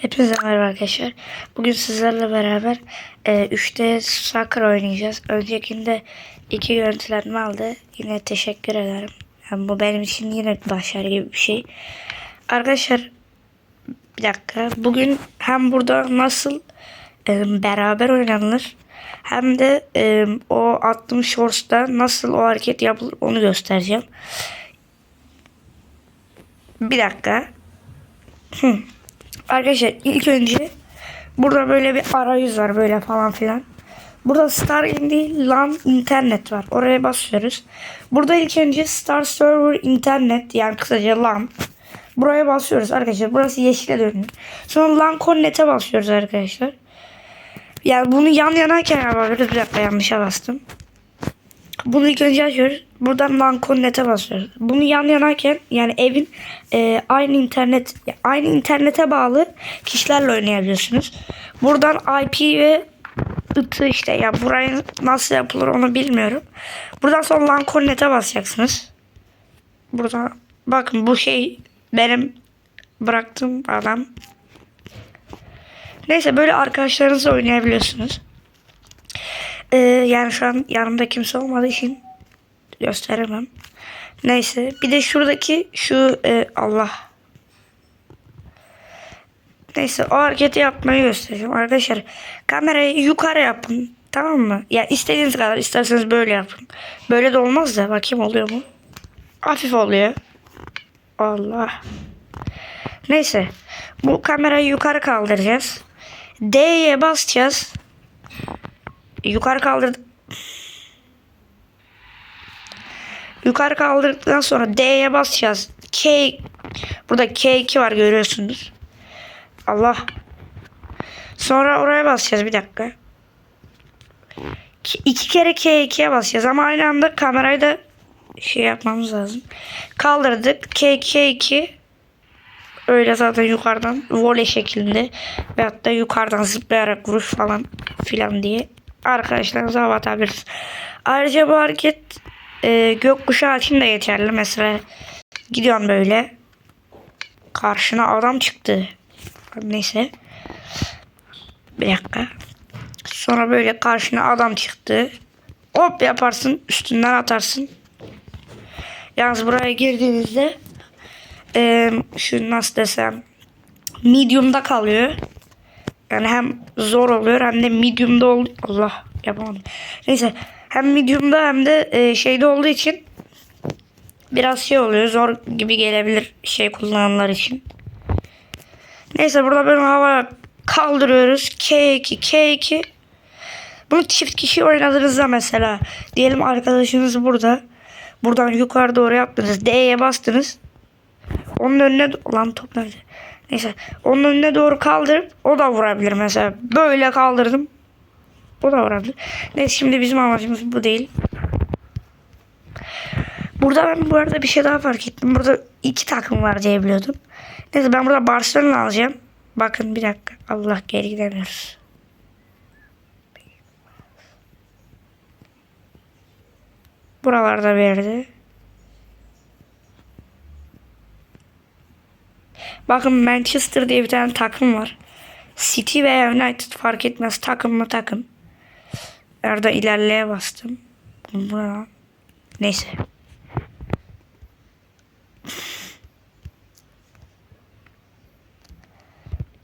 Hepinize merhaba arkadaşlar. Bugün sizlerle beraber e, 3D soccer oynayacağız. Öncekinde iki görüntülenme aldı. Yine teşekkür ederim. Yani bu benim için yine başarı gibi bir şey. Arkadaşlar bir dakika. Bugün hem burada nasıl e, beraber oynanılır hem de e, o attığım shorts'ta nasıl o hareket yapılır onu göstereceğim. Bir dakika. Hı. Arkadaşlar ilk önce burada böyle bir arayüz var böyle falan filan. Burada Star in değil LAN internet var. Oraya basıyoruz. Burada ilk önce Star Server internet yani kısaca LAN. Buraya basıyoruz arkadaşlar. Burası yeşile dönüyor. Sonra LAN connect'e basıyoruz arkadaşlar. Yani bunu yan yanayken yapabiliriz. Bir dakika yanlışa bastım. Bunu ilk önce açıyoruz. Buradan LAN connect'e basıyoruz. Bunu yan yanayken yani evin e, aynı internet aynı internete bağlı kişilerle oynayabiliyorsunuz. Buradan IP ve ıtı işte ya burayı nasıl yapılır onu bilmiyorum. Buradan sonra LAN connect'e basacaksınız. Buradan bakın bu şey benim bıraktığım adam. Neyse böyle arkadaşlarınızla oynayabiliyorsunuz. Ee, yani şu an yanımda kimse olmadığı için gösteremem. Neyse bir de şuradaki şu e, Allah. Neyse o hareketi yapmayı göstereceğim. Arkadaşlar kamerayı yukarı yapın. Tamam mı? Ya istediğiniz kadar isterseniz böyle yapın. Böyle de olmaz da bakayım oluyor mu? Hafif oluyor. Allah. Neyse. Bu kamerayı yukarı kaldıracağız. D'ye basacağız. Yukarı kaldırdık. Yukarı kaldırdıktan sonra D'ye basacağız. K burada K2 var görüyorsunuz. Allah. Sonra oraya basacağız bir dakika. İki kere K2'ye basacağız ama aynı anda kamerayı da şey yapmamız lazım. Kaldırdık. K2 öyle zaten yukarıdan voley şeklinde veyahut da yukarıdan zıplayarak vuruş falan filan diye arkadaşlarınıza hava atabilirsiniz. Ayrıca bu hareket e, gökkuşağı için de geçerli. Mesela gidiyorsun böyle karşına adam çıktı. Neyse. Bir dakika. Sonra böyle karşına adam çıktı. Hop yaparsın üstünden atarsın. Yalnız buraya girdiğinizde e, şu nasıl desem medium'da kalıyor. Yani hem zor oluyor hem de medium'da ol Allah yapamadım. Neyse hem medium'da hem de e, şeyde olduğu için biraz şey oluyor. Zor gibi gelebilir şey kullananlar için. Neyse burada böyle hava kaldırıyoruz. K2 K2 bunu çift kişi oynadığınızda mesela diyelim arkadaşınız burada. Buradan yukarı doğru yaptınız. D'ye bastınız. Onun önüne lan top nerede? Neyse. Onun önüne doğru kaldırıp o da vurabilir mesela. Böyle kaldırdım. O da vurabilir. Neyse şimdi bizim amacımız bu değil. Burada ben bu arada bir şey daha fark ettim. Burada iki takım var diye biliyordum. Neyse ben burada Barcelona alacağım. Bakın bir dakika. Allah geri gidemiyoruz. Buralarda bir Bakın Manchester diye bir tane takım var. City veya United fark etmez. Takım mı takım. Orada ilerleye bastım. Bu ne lan? Neyse.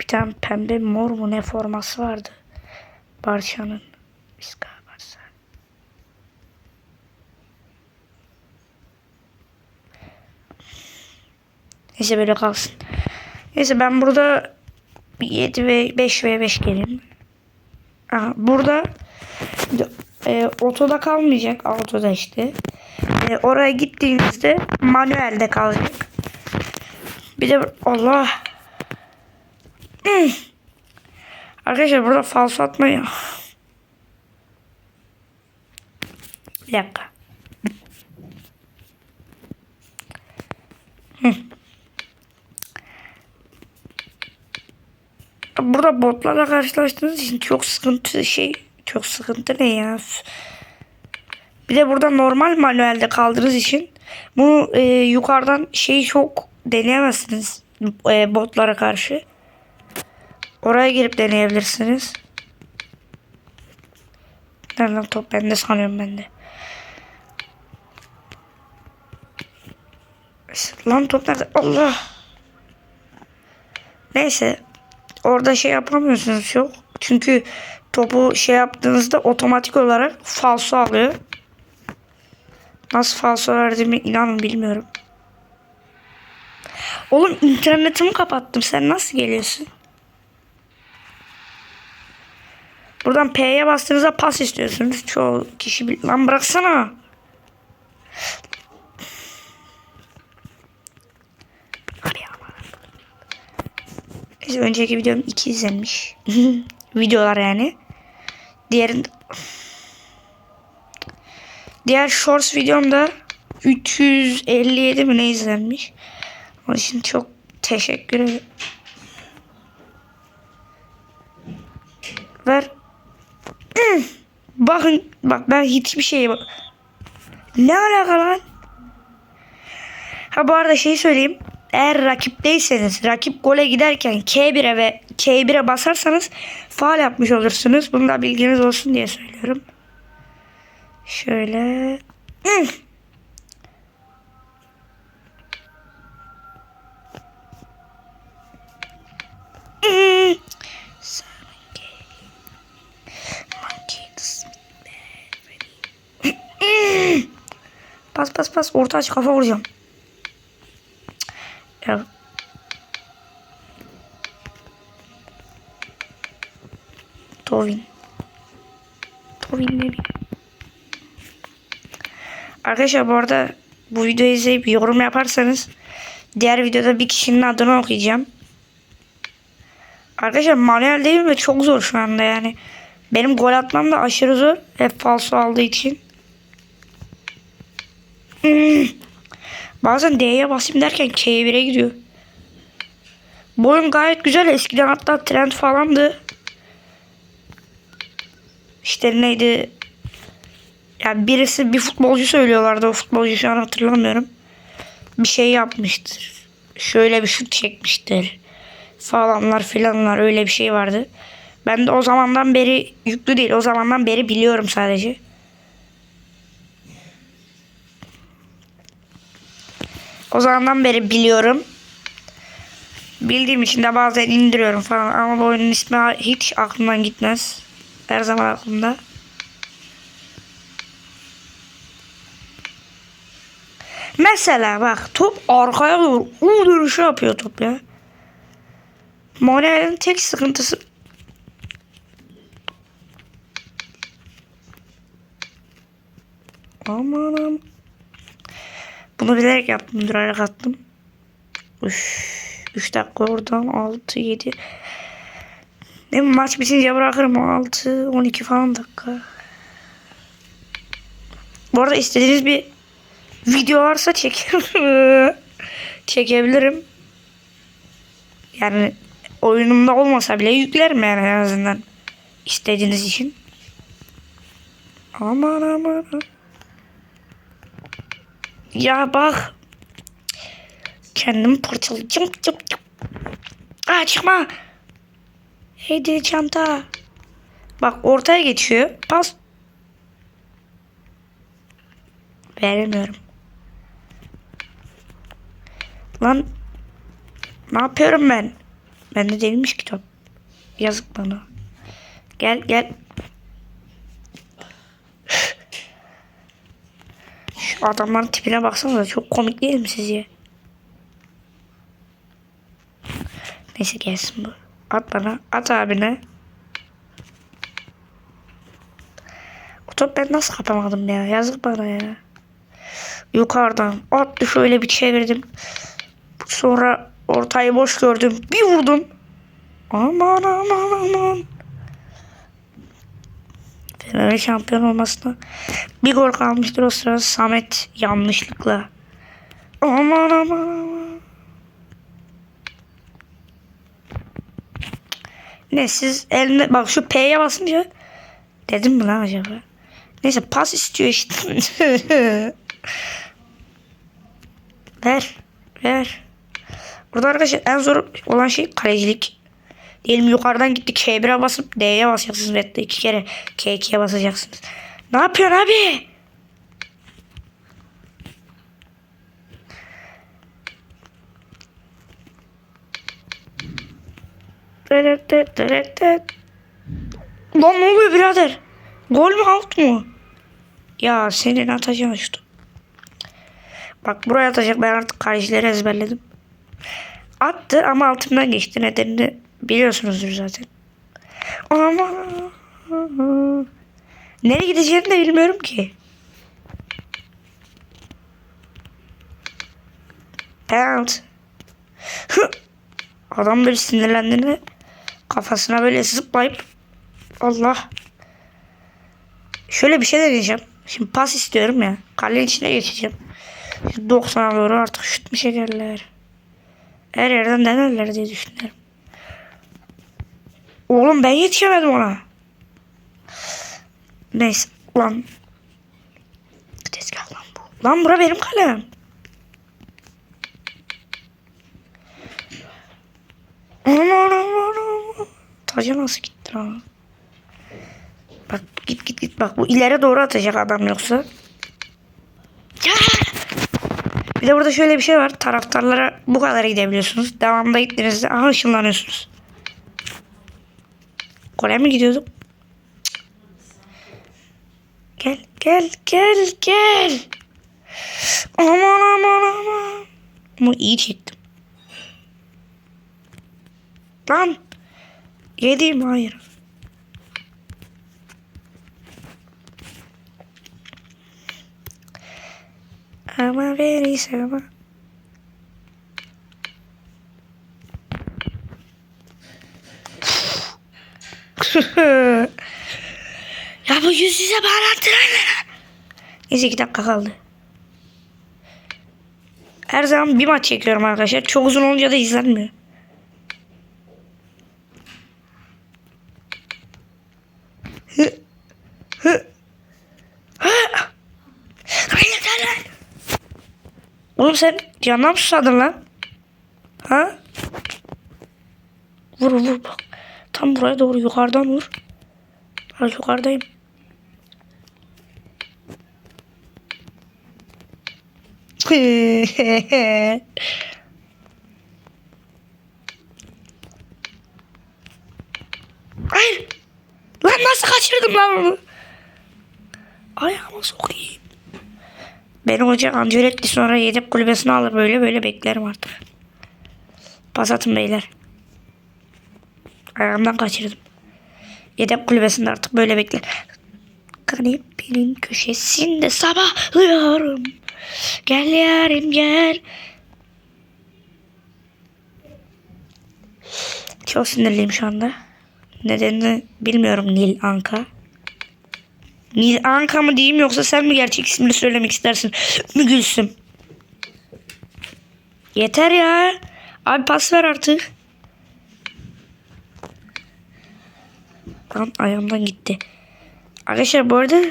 Bir tane pembe mor mu ne forması vardı. Barça'nın. Biska Barça. Neyse böyle kalsın. Neyse ben burada 7 ve 5 ve 5 gelin. Aha, burada e, otoda kalmayacak. Autoda işte. E, oraya gittiğinizde manuelde kalacak. Bir de Allah. Arkadaşlar burada falso atmayı. Bir dakika. Burada botlarla karşılaştığınız için çok sıkıntı şey çok sıkıntı ne ya. Bir de burada normal manuelde kaldığınız için bunu e, yukarıdan şeyi çok deneyemezsiniz e, botlara karşı. Oraya girip deneyebilirsiniz. Nereden top bende sanıyorum ben de. Lan top nerede? Allah. Neyse. Orada şey yapamıyorsunuz çok. Çünkü topu şey yaptığınızda otomatik olarak falso alıyor. Nasıl falso verdiğimi inanın bilmiyorum. Oğlum internetimi kapattım. Sen nasıl geliyorsun? Buradan P'ye bastığınızda pas istiyorsunuz. Çoğu kişi bil... Lan bıraksana. Abi ama. Neyse, önceki videom 2 izlenmiş. Videolar yani. Diğerinde... Diğer shorts videomda 357 mi ne izlenmiş. Onun için çok teşekkür ederim. Ver. Bakın bak ben hiçbir şeye bak. Ne alaka lan? Ha bu arada şey söyleyeyim. Eğer rakipteyseniz rakip gole giderken K1'e ve K1'e basarsanız faal yapmış olursunuz. Bunu da bilginiz olsun diye söylüyorum. Şöyle. Hı. Hmm. Pas pas pas orta aç kafa vuracağım. Tovin. Tovin ne. Arkadaşlar bu arada bu videoyu izleyip yorum yaparsanız diğer videoda bir kişinin adını okuyacağım. Arkadaşlar manuel değil mi? Çok zor şu anda yani. Benim gol atmam da aşırı zor. Hep falso aldığı için. Hmm. Bazen D'ye basayım derken K1'e gidiyor. Bu oyun gayet güzel. Eskiden hatta trend falandı. İşte neydi? Yani birisi bir futbolcu söylüyorlardı. O futbolcu şu an hatırlamıyorum. Bir şey yapmıştır. Şöyle bir şut çekmiştir. Falanlar filanlar öyle bir şey vardı. Ben de o zamandan beri yüklü değil. O zamandan beri biliyorum sadece. O zamandan beri biliyorum. Bildiğim için de bazen indiriyorum falan ama bu oyunun ismi hiç aklımdan gitmez. Her zaman aklımda. Mesela bak top arkaya doğru U dönüşü yapıyor top ya. Manuel'in tek sıkıntısı aman. Bunu bilerek yaptım. Durarak attım. Üf. 3 dakika oradan 6 7 mi maç bitince bırakırım 6 12 falan dakika. Bu arada istediğiniz bir video varsa çekerim. çekebilirim. Yani oyunumda olmasa bile yüklerim yani en azından istediğiniz için. Aman aman. Ya bak. Kendimi parçalayacağım. Aa çıkma. Hadi çanta. Bak ortaya geçiyor. Pas. Veremiyorum. Lan. Ne yapıyorum ben? Bende değilmiş kitap. Yazık bana. Gel gel. Şu adamların tipine baksanıza çok komik değil mi sizce? Neyse gelsin bu. At bana. At abine. O ben nasıl kapamadım ya? Yazık bana ya. Yukarıdan attı şöyle bir çevirdim. Sonra ortayı boş gördüm. Bir vurdum. Aman aman aman. Fener'in şampiyon olmasına bir gol kalmıştır o sırada Samet yanlışlıkla. Aman aman aman. Ne siz elinde bak şu P'ye basınca dedim mi lan acaba? Neyse pas istiyor işte. ver. Ver. Burada arkadaşlar en zor olan şey kalecilik. Diyelim yukarıdan gitti K1'e basıp D'ye basacaksınız. Red'de iki kere K2'ye basacaksınız. Ne yapıyorsun abi? Lan ne oluyor birader? Gol mü out mu? Ya senin atacağın şutu. Bak buraya atacak ben artık kalecileri ezberledim. Attı ama altından geçti. Nedenini biliyorsunuzdur zaten. Ama nereye gideceğini de bilmiyorum ki. Penaltı. Adam böyle sinirlendiğinde kafasına böyle zıplayıp Allah. Şöyle bir şey deneyeceğim. Şimdi pas istiyorum ya. Kalenin içine geçeceğim. 90'a doğru artık şut mu çekerler? Her yerden denerler diye düşünüyorum. Oğlum ben yetişemedim ona. Neyse lan. Tezgah lan bu. Lan bura benim kalem. Aman aman aman. Taca nasıl gitti lan? Bak git git git bak bu ileri doğru atacak adam yoksa. Ya! Bir de burada şöyle bir şey var. Taraftarlara bu kadar gidebiliyorsunuz. Devamında gittiğinizde aha ışınlanıyorsunuz. Kore mi gidiyorduk? Cık. Gel gel gel gel. Aman aman aman. Ama iyi çektim. Lan. Yediğim hayır. Ama very ama. ya bu yüz yüze bağlantılar ne lan? Neyse iki dakika kaldı. Her zaman bir maç çekiyorum arkadaşlar. Çok uzun olunca da izlenmiyor. Hı. Oğlum sen canına mı susadın lan? Ha? Vur vur bak. Tam buraya doğru yukarıdan vur. Ben yukarıdayım. Hayır. Lan nasıl kaçırdım lan onu? Ayağıma sokayım. Benim hoca Ancelotti sonra yedek kulübesine alır böyle böyle beklerim artık. Pas atın beyler. Ayağımdan kaçırdım. Yedek kulübesinde artık böyle bekler. Kanepenin köşesinde sabahlıyorum. Gel yarim gel. Çok sinirliyim şu anda. Nedenini bilmiyorum Nil Anka. Nil Anka mı diyeyim yoksa sen mi gerçek ismini söylemek istersin? Mi Gülsüm? Yeter ya. Abi pas ver artık. Lan ayağımdan gitti. Arkadaşlar bu arada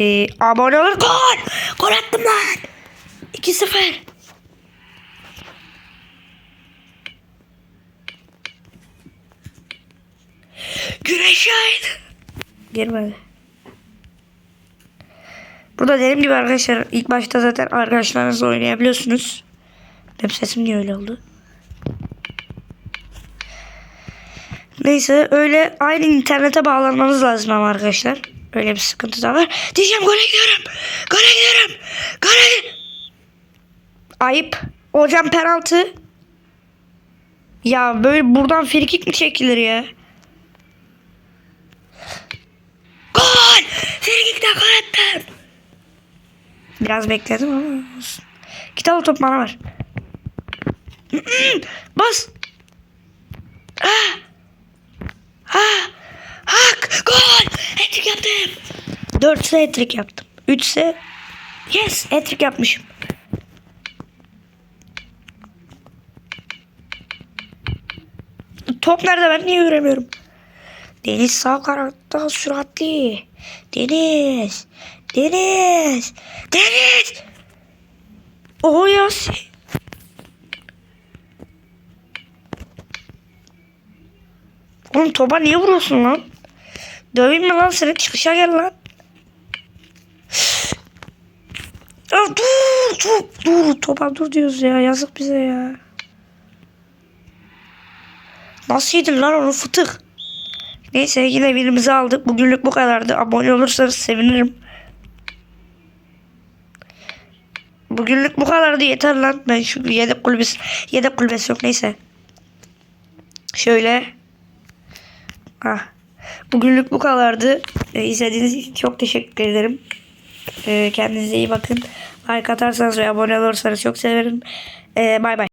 e, abone olun. Gol! Gol attım lan. 2-0. Güneş yaydı. Girmedi. Burada dediğim gibi arkadaşlar ilk başta zaten arkadaşlarınızla oynayabiliyorsunuz. Benim sesim niye öyle oldu? Neyse öyle aynı internete bağlanmanız lazım ama arkadaşlar. Öyle bir sıkıntı da var. Diyeceğim gole gidiyorum. Gole gidiyorum. Gole Ayıp. Hocam penaltı. Ya böyle buradan frikik mi çekilir ya? Gol! Frikikten gol attım. Biraz bekledim ama olsun. Git al top bana ver. Bas. Ah. Ah. Hak. Gol. Hat-trick yaptım. 4 ise hat-trick yaptım. 3 ise yes hat-trick yapmışım. Top nerede ben niye göremiyorum? Deniz sağ kanatta süratli. Deniz. Deniz. Deniz. O Yasin. Oğlum topa niye vuruyorsun lan? Döveyim mi lan seni? Çıkışa gel lan. Ya dur dur dur topa dur diyoruz ya yazık bize ya. Nasıl yedin lan onu fıtık? Neyse yine birimizi aldık. Bugünlük bu kadardı. Abone olursanız sevinirim. Bugünlük bu kadardı yeter lan. Ben şu yedek kulübesi, yedek kulübesi yok neyse. Şöyle. Ah. Bugünlük bu kadardı. Ee, izlediğiniz için çok teşekkür ederim. Ee, kendinize iyi bakın. Like atarsanız ve abone olursanız çok sevinirim. Ee, bay bay.